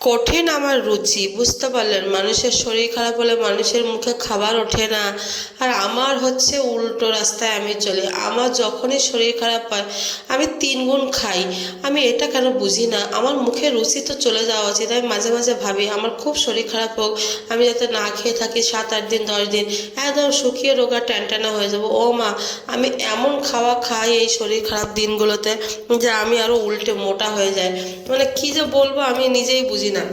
কঠিন আমার রুচি, বুঝতে পারলেন? মানুষের শরীর খারাপ হলে মানুষের মুখে খাবার ওঠে না। আর আমার হচ্ছে উল্টো রাস্তায় আমি চলি। আমার যখনই শরীর খারাপ হয়, আমি তিন গুণ খাই। আমি এটা কেন বুঝি না? আমার মুখে রুচি তো চলে যাওয়া উচিত। আমি মাঝে মাঝে ভাবি, আমার খুব শরীর খারাপ হোক, আমি যাতে না খেয়ে থাকি সাত আট দিন, দশ দিন, একদম শুকিয়ে রোগা ট্যানটানা হয়ে যাব। ও মা, আমি এমন খাওয়া খাই এই শরীর খারাপ দিনগুলোতে যে আমি আরও উল্টে মোটা হয়ে যাই। মানে কী যে বলব, আমি নিজেই বুঝি না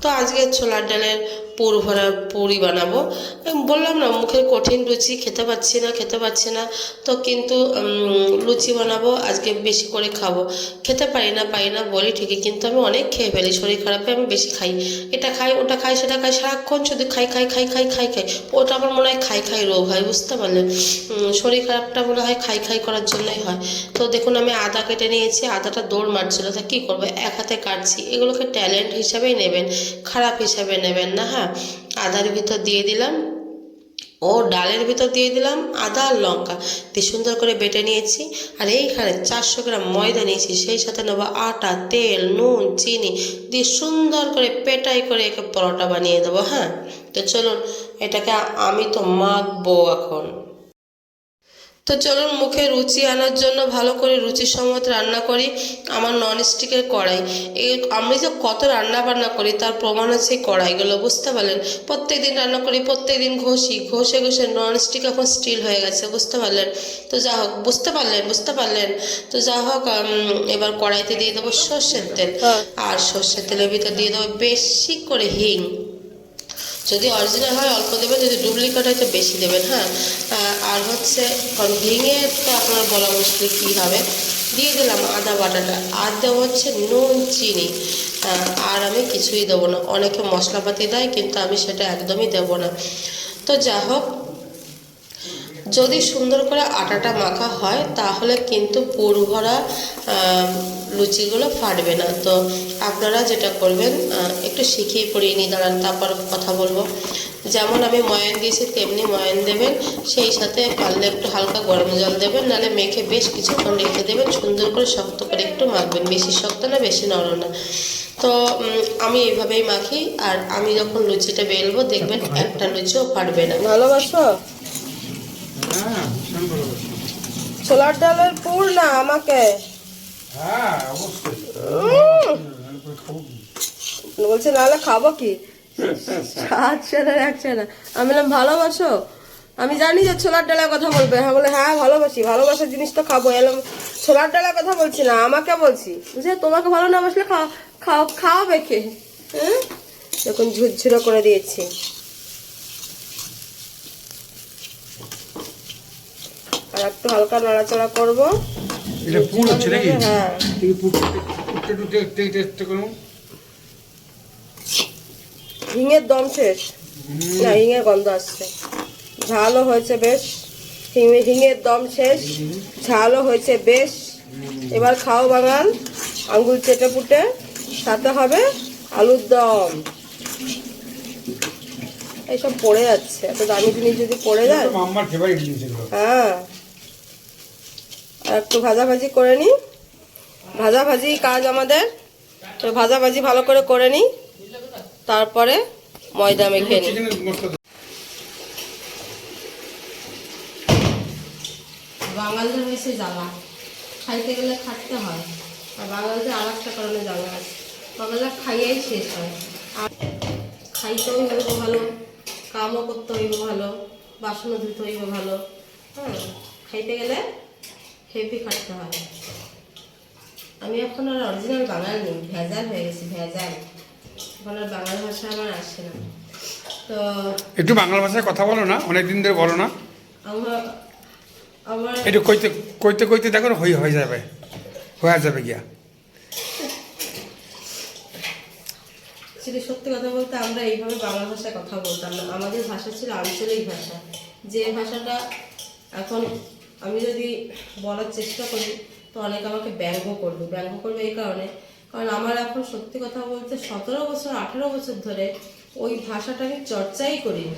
তো আজকে ছোলার ডালের পুর ভরা পুরি বানাবো। বললাম না মুখের কঠিন রুচি, খেতে পাচ্ছি না, খেতে পাচ্ছি না। তো কিন্তু লুচি বানাবো, আজকে বেশি করে খাব। খেতে পারি না পারি না বলি ঠিকই, কিন্তু আমি অনেক খেয়ে ফেলি। শরীর খারাপে আমি বেশি খাই। এটা খাই, ওটা খাই, সেটা খাই, সারাক্ষণ শুধু খাই খাই খাই খাই খাই খাই। ওটা আমার মনে হয় খাই খাই রোগ হয়, বুঝতে পারলেন? শরীর খারাপটা মনে হয় খাই খাই করার জন্যই হয়। তো দেখুন, আমি আদা কেটে নিয়েছি, আদাটা দৌড় মারছিল। তা কী করব? এক হাতে কাটছি। এগুলোকে ট্যালেন্ট হিসাবেই নেবেন, খারাপ হিসাবে নেবেন না হ্যাঁ? আদার ভিতর দিয়ে দিলাম। ও ডালের ভিতর দিয়ে দিলাম আদা আর লঙ্কা। দিয়ে সুন্দর করে বেটে নিয়েছি। আর এইখানে চারশো গ্রাম ময়দা নিয়েছি। সেই সাথে নেব আটা, তেল, নুন, চিনি। দিয়ে সুন্দর করে পেটাই করে একে পরোটা বানিয়ে দেবো হ্যাঁ? তো চলুন, এটাকে আমি তো মাখবো এখন। তো চলুন মুখে রুচি আনার জন্য ভালো করে রুচি সম্মত রান্না করি আমার ননস্টিকের কড়াই। এই আমি যে কত রান্না বান্না করি তার প্রমাণ আছে কড়াইগুলো বুঝতে পারলেন? প্রত্যেক দিন রান্না করি প্রত্যেক দিন ঘষি ঘষে ঘষে ননস্টিক এখন স্টিল হয়ে গেছে বুঝতে পারলেন? তো যা হোক বুঝতে পারলেন বুঝতে পারলেন? তো যা হোক এবার কড়াইতে দিয়ে দেবো সর্ষের তেল। আর সর্ষের তেলের ভিতর দিয়ে দেবো বেশি করে হিং। যদি অরিজিনাল হয়, অল্প দেবেন, যদি ডুপ্লিকেট হয়, তো বেশি দেবেন হ্যাঁ? আর হচ্ছে, কারণ ভেঙে তো আপনার বলা মুশকিল কী হবে? দিয়ে দিলাম আদা বাটাটা। আর দেবো হচ্ছে নুন, চিনি। আর আমি কিছুই দেবো না। অনেকে মশলাপাতি দেয়, কিন্তু আমি সেটা একদমই দেবো না। তো যা হোক যদি সুন্দর করে আটাটা মাখা হয় তাহলে কিন্তু পুর ভরা লুচিগুলো ফাটবে না। তো আপনারা যেটা করবেন একটু শিখিয়ে পড়িয়ে নিয়ে দাঁড়ান তারপর কথা বলব। যেমন আমি ময়ান দিয়েছি তেমনি ময়ান দেবেন। সেই সাথে পারলে একটু হালকা গরম জল দেবেন নাহলে মেখে বেশ কিছুক্ষণ রেখে দেবেন। সুন্দর করে শক্ত করে একটু মাখবেন বেশি শক্ত না বেশি নরম না। তো আমি এইভাবেই মাখি আর আমি যখন লুচিটা বেলবো দেখবেন একটা লুচিও ফাটবে না। ভালোবাসো হ্যাঁ ভীষণ ভালোবাসি ছোলার ডালের পুর না আমাকে। হ্যাঁ? বলছে নাহলে খাব কি? আচ্ছা না রাখছে না। আমি বললাম ভালোবাসো? আমি জানি যে ছোলার ডালের কথা বলবে। হ্যাঁ বলে হ্যাঁ ভালোবাসি। ভালোবাসার জিনিস তো খাব। এলাম ছোলার ডালের কথা বলছি না আমাকে বলছি। বুঝলে তোমাকে ভালো না বাসলে খাও খাও খাওয়াবে কে? হ্যাঁ দেখুন ঝুরঝুরো করে দিয়েছি। একটু হালকা নাড়াচাড়া করব। এটা পুর হচ্ছে নাকি? হ্যাঁ। হিঙের দম শেষ। না হিঙের গন্ধ আসছে। ঝালও হয়েছে বেশ। হিঙে- হিঙের দম শেষ। ঝালও হয়েছে বেশ। এবার খাও বাঙাল। আঙ্গুল চেটে পুটে। সাথে হবে আলুর দম। এইসব পড়ে যাচ্ছে। এত দামি জিনিস যদি পড়ে যায়। হ্যাঁ। একটু ভাজাভাজি করে নিই। ভাজাভাজি কাজ আমাদের। তো ভাজাভাজি ভালো করে করে নিই। তারপরে ময়দা মেখে নিই। বাঙালদের হয়েছে জ্বালা। খাইতে গেলে খাটতে হয়। আর বাঙালদের আর একটা কারণে জ্বালা আছে। বাঙালরা খাইয়েই শেষ হয়। আর খাইতেও হইব ভালো, কামও করতে হইব ভালো, বাসনও ধুতে হইব ভালো হ্যাঁ খাইতে গেলে হেভি কাটতে হয় আমি এখন আর অরিজিনাল বাঙাল নেই ভেজাল হয়ে গেছি ভেজাল। এখন আর বাংলা ভাষা আমার আসে না। তো একটু বাংলা ভাষায় কথা বলো না অনেক দিন ধরে বলো না। আমার আমার একটু কইতে কইতে কইতে দেখো হয়ে হয়ে যাবে হয়ে যাবে গিয়া। সেটা সত্যি কথা বলতে আমরা এইভাবে বাংলা ভাষায় কথা বলতাম না। আমাদের ভাষা ছিল আঞ্চলিক ভাষা। যে ভাষাটা এখন আমি যদি বলার চেষ্টা করি, তো অনেকে আমাকে ব্যঙ্গ করবে। ব্যঙ্গ করবে এই কারণে। কারণ আমার এখন সত্যি কথা বলতে সতেরো বছর, আঠেরো বছর ধরে ওই ভাষাটা আমি চর্চাই করিনি।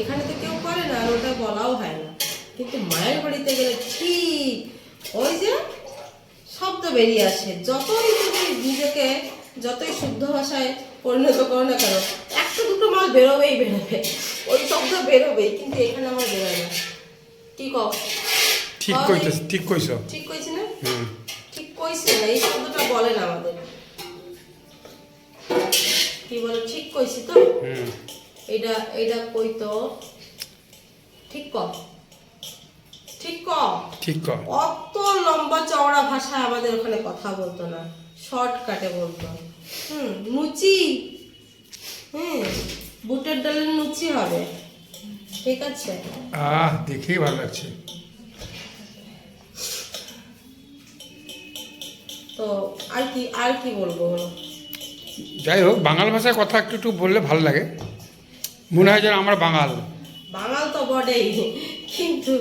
এখানে তো কেউ করে না আর ওটা বলাও হয় না। কিন্তু মায়ের বাড়িতে গেলে ঠিক ওই যে শব্দ বেরিয়ে আসে। যতই তুমি নিজেকে যতই শুদ্ধ ভাষায় পরিণত করো না কেন, একটা দুটো মাল বেরোবেই বেরোবে। ওই শব্দ বেরোবেই, কিন্তু এখানে আমার বেরোয় না। কি কও? ঠিক। কইতেছ ঠিক কইছ। ঠিক কইছি না? ঠিক কইছি না এই শব্দটা বলে না আমাদের। কি বলে ঠিক কইছি তো? হুম। এটা এটা কইতো ঠিক ক। ঠিক ক? ঠিক কর অত লম্বা চওড়া ভাষা আমাদের ওখানে কথা বলতো না। শর্টকাটে বলতো। হুম লুচি হুম বুটের ডালের লুচি হবে। ঠিক আছে? আহ দেখেই ভালো লাগছে। তো আর কি আর কি বলব বলো? যাই হোক বাঙাল ভাষায় কথা একটু একটু বললে ভালো লাগে। মনে হয় যেন আমরা বাঙাল। বাঙাল তো বটেই কিন্তু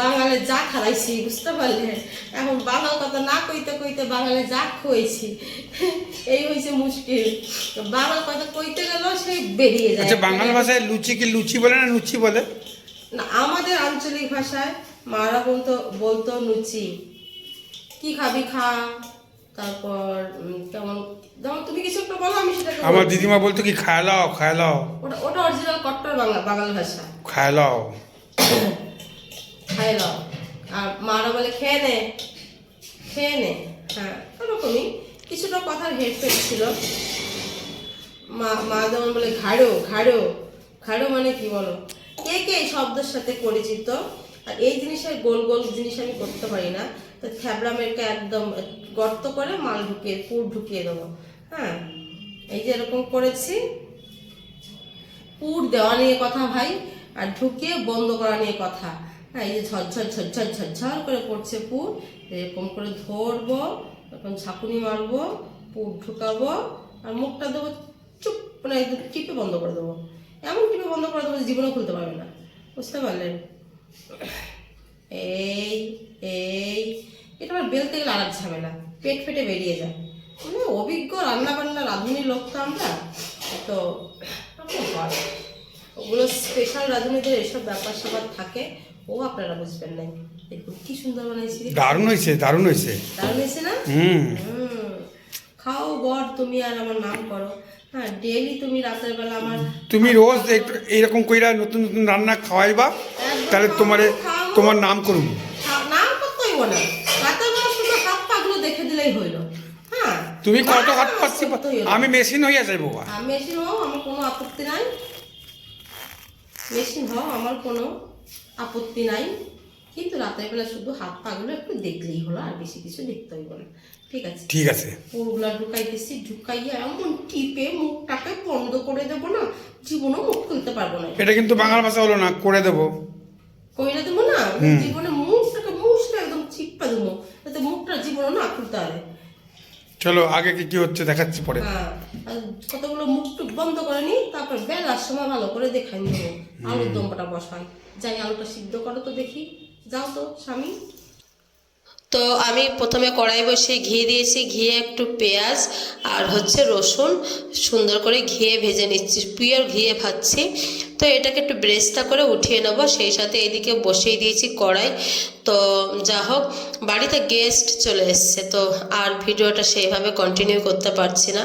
বাঙালে যা খালাইছি বুঝতে পারলে? এখন বাঙাল কথা না কইতে কইতে বাঙালে যা খুয়েছি এই হয়েছে মুশকিল। বাঙাল কথা কইতে গেলেও সেই বেরিয়ে যায়। আচ্ছা বাঙাল ভাষায় লুচি কি লুচি বলে না লুচি বলে? না আমাদের আঞ্চলিক ভাষায় মারা বলতো বলতো লুচি। কি খাবি খা? তারপর কেমন যেমন তুমি কিছু একটা বলো আমি সেটা আমার দিদিমা বলতো কি খায় লাও খায় লাও। ওটা ওটা অরিজিনাল কট্টর বাংলা বাঙালি ভাষা। খায় লাও। খাই নাও আর মারা বলে খেয়ে নে খেয়ে নে। হ্যাঁ ওরকমই। কিছুটা কথার হেরফের ছিল। মা মা যেমন বলে ঘাড়ো ঘাড়ো। ঘাড়ো মানে কি বলো? কে কে এই শব্দের সাথে পরিচিত। আর এই জিনিসের গোল গোল জিনিস আমি করতে পারি না। তো থ্যাবড়া মেরকে একদম গর্ত করে মাল ঢুকিয়ে, পুর ঢুকিয়ে দেবো। হ্যাঁ? এই যে এরকম করেছি। পুর দেওয়া নিয়ে কথা ভাই, আর ঢুকিয়ে বন্ধ করা নিয়ে কথা। হ্যাঁ এই যে ঝরঝর ঝরঝর ঝরঝর করে পড়ছে পুর। এরকম করে ধরবো, এরকম ঝাঁকুনি মারবো, পুর ঢুকাবো, আর মুখটা দেবো চুপ মানে একদম টিপে বন্ধ করে দেবো। এমন টিপে বন্ধ করে দেবো যে জীবনে খুলতে পারবে না। বুঝতে পারলেন? এই এই এটা আমার বেলতে গেলে আর ঝামেলা। পেট ফেটে বেরিয়ে যায়। মানে অভিজ্ঞ রান্না বান্না রাঁধুনি লোক তো আমরা। তো এরকম ওগুলো স্পেশাল রাঁধুনিদের এসব ব্যাপার স্যাপার থাকে। ও আপনারা বুঝবেন না দেখুন কি সুন্দর বানাইছি। দারুণ হয়েছে দারুণ হয়েছে। দারুণ হয়েছে না? হুম। খাও বর তুমি আর আমার নাম করো। হ্যাঁ ডেলি তুমি রাতের বেলা আমার তুমি রোজ একটু এইরকম কইরা নতুন নতুন রান্না খাওয়াইবা। তাহলে তোমার তোমার নাম করুন। নাম করতেই না। হইল। হ্যাঁ তুমি কত নাম হাত পাচ্ছি আমি মেশিন হইয়া যাইবো। আমি মেশিন হও আমার কোনো আপত্তি নাই। মেশিন হও আমার কোনো আপত্তি নাই। কিন্তু রাতের বেলা শুধু হাত পাগুলো একটু দেখলেই হলো আর বেশি কিছু দেখতে হইব না। ঠিক আছে? ঠিক আছে। পুরগুলা ঢুকাইতেছি ঢুকাইয়া এমন টিপে মুখটাকে বন্ধ করে দেবো না জীবনও মুখ খুলতে পারব না। এটা কিন্তু বাংলা ভাষা হলো না করে দেবো। কইরা দেবো না? জীবনে মুখটাকে মুখটা একদম চিপ্পা দেবো। মুখটা জীবনও না খুলতে চলো আগে কি কি হচ্ছে দেখাচ্ছি পরে। হ্যাঁ কতগুলো মুখ টুক বন্ধ করে নি তারপর বেলার সময় ভালো করে দেখাই নেব। আলুর দমটা বসাই। যাই আলুটা সিদ্ধ করো তো দেখি। যাও তো স্বামী। তো আমি প্রথমে কড়াই বসিয়ে ঘি দিয়েছি, ঘিয়ে একটু পেঁয়াজ আর হচ্ছে রসুন সুন্দর করে ঘিয়ে ভেজে নিচ্ছি পিওর ঘিয়ে ভাজছি। তো এটাকে একটু ব্রেস্তা করে উঠিয়ে নেব, সেই সাথে এদিকে বসিয়ে দিয়েছি কড়াই। তো যা হোক, বাড়িতে গেস্ট চলে এসছে, তো আর ভিডিওটা সেইভাবে কন্টিনিউ করতে পারছি না।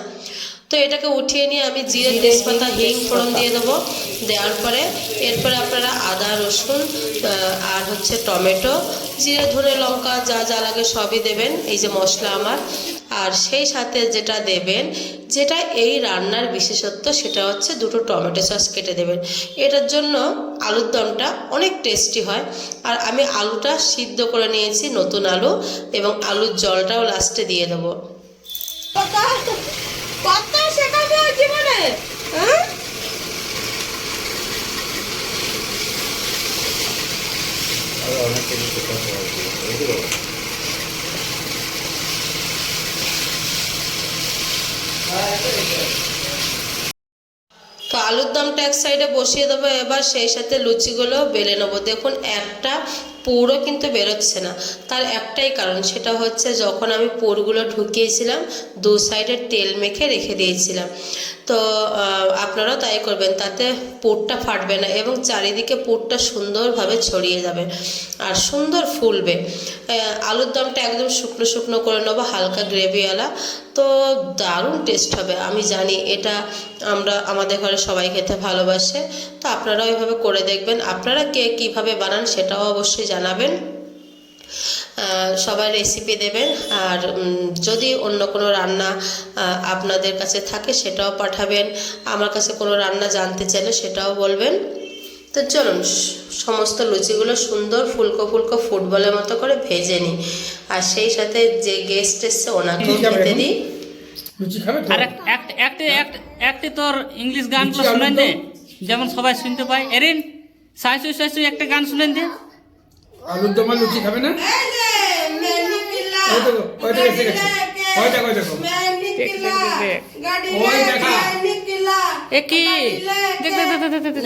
তো এটাকে উঠিয়ে নিয়ে আমি জিরে তেজপাতা হিং ফোড়ন দিয়ে দেবো। দেওয়ার পরে এরপরে আপনারা আদা রসুন আর হচ্ছে টমেটো জিরে ধনে লঙ্কা যা যা লাগে সবই দেবেন এই যে মশলা আমার। আর সেই সাথে যেটা দেবেন যেটা এই রান্নার বিশেষত্ব সেটা হচ্ছে দুটো টমেটো সস কেটে দেবেন। এটার জন্য আলুর দমটা অনেক টেস্টি হয়। আর আমি আলুটা সিদ্ধ করে নিয়েছি নতুন আলু এবং আলুর জলটাও লাস্টে দিয়ে দেবো। কত কত শেখাবে ওর জীবনে হ্যাঁ তো আলুর দমটা এক সাইডে বসিয়ে দেবো, এবার সেই সাথে লুচিগুলো বেলে নেব। দেখুন, একটা পুরো কিন্তু বেরোচ্ছে না। তার একটাই কারণ, সেটা হচ্ছে যখন আমি পুরগুলো ঢুকিয়েছিলাম, দু সাইডে তেল মেখে রেখে দিয়েছিলাম। তো আপনারাও তাই করবেন, তাতে পুরটা ফাটবে না এবং চারিদিকে পুরটা সুন্দরভাবে ছড়িয়ে যাবে আর সুন্দর ফুলবে। আলুর দমটা একদম শুকনো শুকনো করে নেব, হালকা গ্রেভিওয়ালা তো দারুণ টেস্ট হবে, আমি জানি এটা আমরা আমাদের ঘরে সবাই খেতে ভালোবাসে। তো আপনারাও এভাবে করে দেখবেন, আপনারা কে কীভাবে বানান সেটাও অবশ্যই জানাবেন। সবাই রেসিপি দেবেন। আর যদি অন্য কোনো রান্না আপনাদের কাছে থাকে সেটাও পাঠাবেন। আমার কাছে কোনো রান্না জানতে চাইলে সেটাও বলবেন। তো চলুন সমস্ত লুচিগুলো সুন্দর ফুলকো ফুলকো ফুটবলের মতো করে ভেজে নিই। আর সেই সাথে যে গেস্ট এসছে ওনাকেও খেতে দিই। একটি এক- তোর ইংলিশ গান শুনেন দে। যেমন সবাই শুনতে পায়। এরিন সাইসুই সাইসুই একটা গান শুনেন দে। আলুর দম লুচি খাবে না? ওই দেখো ওই দেখো ওই দেখো ওই দেখো দেখ, দেখ, দেখ, দেখ। ওই দেখা এ দেখ দেখ দেখ দেখ দেখ দেখ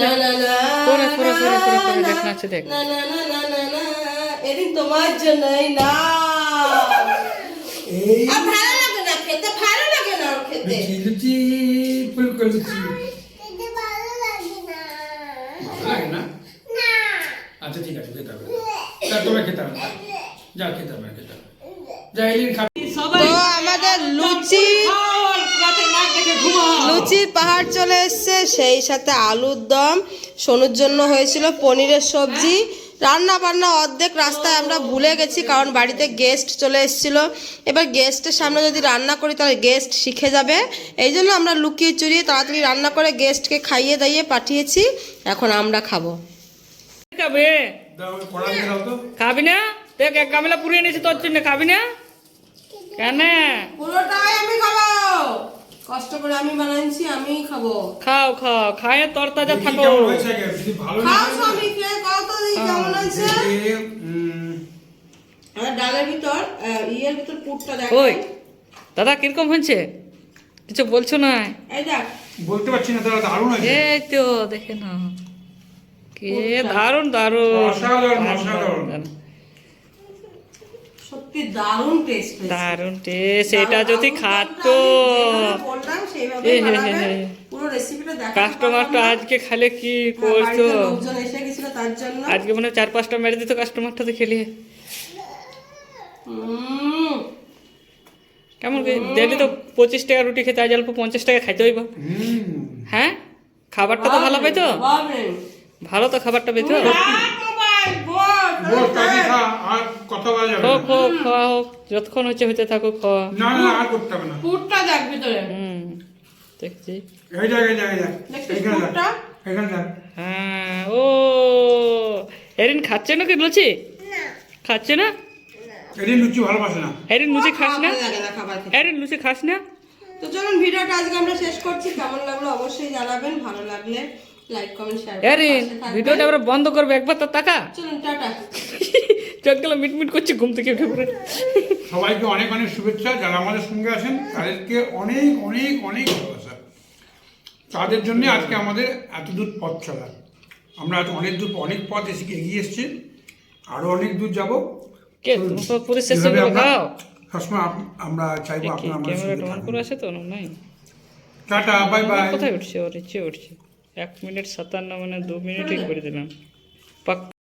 করে করে করে করে করে দেখ দেখ না না না না না না এদিন তোমার জন্যই না এই ভালো লাগে না খেতে ভালো লাগে না খেতে লুচি লুচি ফুলকো লুচি ভালো লাগে না আচ্ছা ঠিক আছে খেতে হবে যা খেতে হবে যা খেতে হবে খেতে হবে যা এলিন খাবে সবাই তো আমাদের লুচি লুচির পাহাড় চলে এসছে সেই সাথে আলুর দম। সোনুর জন্য হয়েছিল পনিরের সবজি। রান্না বান্না অর্ধেক রাস্তায় আমরা ভুলে গেছি কারণ বাড়িতে গেস্ট চলে এসেছিল। এবার গেস্টের সামনে যদি রান্না করি তাহলে গেস্ট শিখে যাবে। এই জন্য আমরা লুকিয়ে চুরিয়ে তাড়াতাড়ি রান্না করে গেস্টকে খাইয়ে দাইয়ে পাঠিয়েছি। এখন আমরা খাব। খাবে? না? দেখ এক গামলা পুড়িয়ে নিয়েছি তোর জন্য খাবি না? কেন? পুরোটাই আমি খাব। কষ্ট করে আমি বানাইছি আমি খাব। খাও খাও খায় তোর তাজা দেখি থাকো খাও হয়, স্বামী খেয়ে কত দিন কেমন আছে আর ডালের ভিতর ইয়ের ভিতর পুরটা দেখ। ওই দাদা কীরকম হয়েছে? কিছু বলছো না? এই দেখ। বলতে পারছি না তারা দারুণ আছে এই তো দেখে না কে দারুণ দারুণ। অসাধারণ, অসাধারণ। সত্যি দারুণ টেস্ট দারুণ টেস্ট এটা যদি খাতো। বললাম সেইভাবে পুরো রেসিপিটা দেখা কাস্টমারটা আজকে খালে কি করতো লোকজন এসে গেছিল তার জন্য। আজকে মনে হয় চার পাঁচটা মেরে দিত কাস্টমারটাতে খেলে উম, কেমন ডেলি তো পঁচিশ টাকা রুটি খেতে আজ অল্প পঞ্চাশ টাকা খাইতে হইব। হ্যাঁ? খাবারটা তো ভালো পাইতো। ভালো তো খাবারটা পেতো রাখ মোবাইল, বল, বল কাকি খা আর কথা বলা যাবে হোক হোক খাওয়া হোক যতক্ষণ হচ্ছে হইতে থাকুক খাওয়া। না না আর করতে হবে না। পুরটা দেখ ভিতরে। হুম দেখছি। এই দেখ এই দেখ এই দেখ। দেখছিস এখানে পুরটা? এখানে দেখ। হ্যাঁ ও এরিন খাচ্ছে না কি লুচি খাচ্ছে না? এদিন লুচি ভালোবাসে না। এরিন লুচি খাস না? না। এরিন লুচি খাস না? তো চলুন ভিডিওটা আজকে আমরা শেষ করছি। কেমন লাগল অবশ্যই জানাবেন ভালো লাগলে লাইক কমেন্ট শেয়ার এরিন ভিডিওটা আমরা বন্ধ করবে একবার তো টাকা চলুন টাটা। চোখগুলো মিটমিট করছে ঘুম থেকে উঠে পড়ে। সবাইকে অনেক অনেক শুভেচ্ছা যারা আমাদের সঙ্গে আছেন তাদেরকে অনেক অনেক অনেক ভালোবাসা। তাদের জন্য আজকে আমাদের এত দূর পথ চলা। আমরা আজ অনেক দূর অনেক পথ এসে এগিয়ে এসেছি। আরও অনেক দূর যাব। সবসময় আমরা চাইব আপনারা আমাদের টাটা বাই বাই কোথায় উঠছে ওর ইচ্ছে উঠছে? এক মিনিট সাতান্ন মানে দু মিনিটই করে দিলাম। পাক